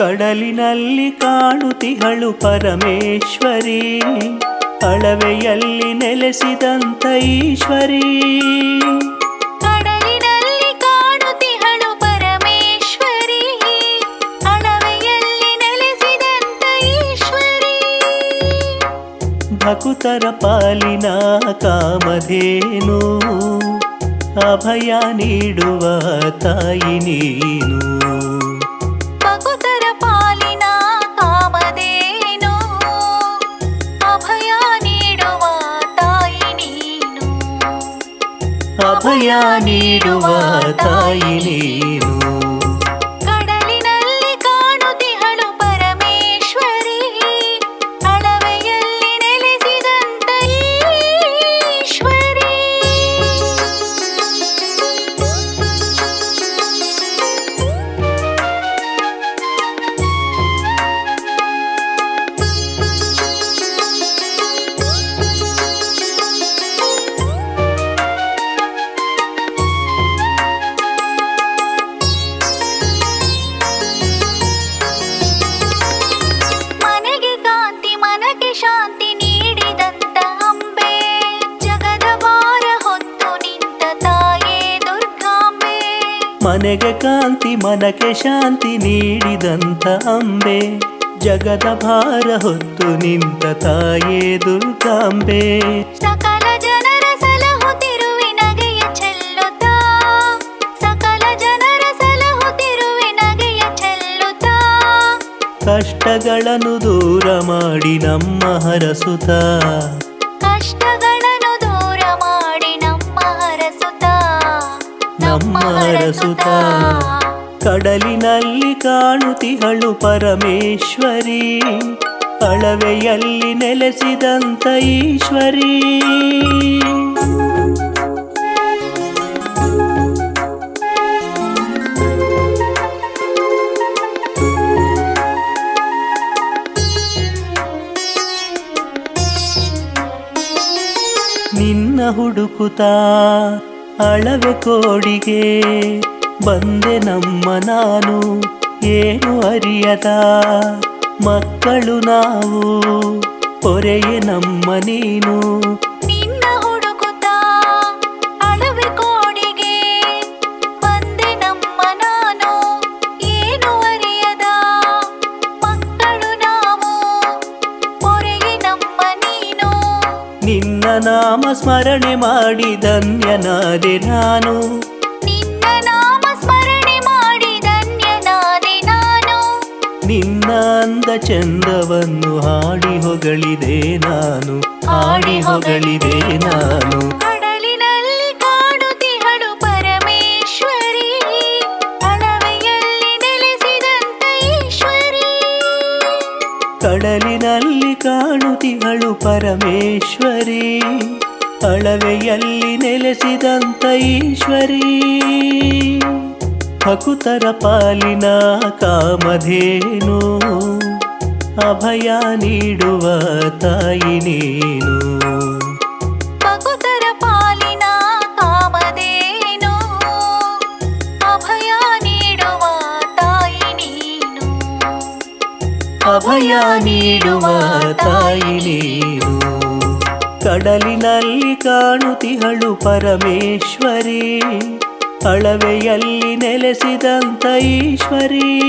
ಕಡಲಿನಲ್ಲಿ ಕಾಣುತಿಹಳು ಪರಮೇಶ್ವರಿ ಅಳವೆಯಲ್ಲಿ ನೆಲೆಸಿದಂತ ಈಶ್ವರಿ. ಕಡಲಿನಲ್ಲಿ ಕಾಣುತಿಹಳು ಪರಮೇಶ್ವರಿ ಅಳವೆಯಲ್ಲಿ ನೆಲೆಸಿದಂತ ಈಶ್ವರಿ. ಭಕುತರ ಪಾಲಿನ ಕಾಮಧೇನು ಅಭಯ ನೀಡುವ ತಾಯಿ ನೀನು. ಅಭಯ ನೀಡುವ ತಾಯಿ ಮನೆಗೆ ಕಾಂತಿ ಮನಕ್ಕೆ ಶಾಂತಿ ನೀಡಿದಂಥ ಅಂಬೆ. ಜಗದ ಭಾರ ಹೊತ್ತು ನಿಂತ ತಾಯೇ ದುರ್ಗಾಂಬೆ. ಸಕಲ ಜನರ ಸಲಹುತ್ತಿರುವೆ ನಗೆಯ ಚೆಲ್ಲುತ್ತಾ. ಸಕಲ ಜನರ ಸಲಹುತ್ತಿರುವೆ ನಗೆಯ ಚೆಲ್ಲುತ್ತಾ. ಕಷ್ಟಗಳನ್ನು ದೂರ ಮಾಡಿ ನಮ್ಮ ಹರಸುತ ನಮ್ಮ ಹರಸುತ ಕಡಲಿನಲ್ಲಿ ಕಾಣುತಿಹಳು ಪರಮೇಶ್ವರಿ. ಅಳವೆಯಲ್ಲಿ ನೆಲೆಸಿದಂತ ಈಶ್ವರಿ. ನಿನ್ನ ಹುಡುಕುತ್ತಾ ಅಳವೆ ಕೋಡಿಗೆ ಬಂದೆ ನಮ್ಮ ನಾನು ಏನು ಅರಿಯದ? ಮಕ್ಕಳು ನಾವು ಪೊರೆಯೇ ನಮ್ಮ ನೀನು ನಾಮ ಸ್ಮರಣೆ ಮಾಡಿ ಧನ್ಯನಾದೆ ನಾನು. ನಿನ್ನ ನಾಮ ಸ್ಮರಣೆ ಮಾಡಿ ಧನ್ಯನಾದೆ ನಾನು. ನಿನ್ನ ಅಂದ ಚಂದವನ್ನು ಹಾಡಿ ಹೊಗಳಿದೆ ನಾನು. ಹಾಡಿ ಹೊಗಳಿದೆ ನಾನು. ಕಡಲಿನಲ್ಲಿ ಕಾಣುತಿಗಳು ಪರಮೇಶ್ವರಿ ಅಳವೆಯಲ್ಲಿ ನೆಲೆಸಿದಂತ ಈಶ್ವರಿ. ಹಕುತರ ಪಾಲಿನ ಕಾಮಧೇನು ಅಭಯ ನೀಡುವ ತಾಯಿ ನೀನು. ಅಭಯ ನೀಡುವ ತಾಯಿ ನೀನು ಕಡಲಿನಲ್ಲಿ ಕಾಣುತಿಹಳು ಪರಮೇಶ್ವರಿ. ಅಳವೆಯಲ್ಲಿ ನೆಲೆಸಿದಂತ ಈಶ್ವರಿ.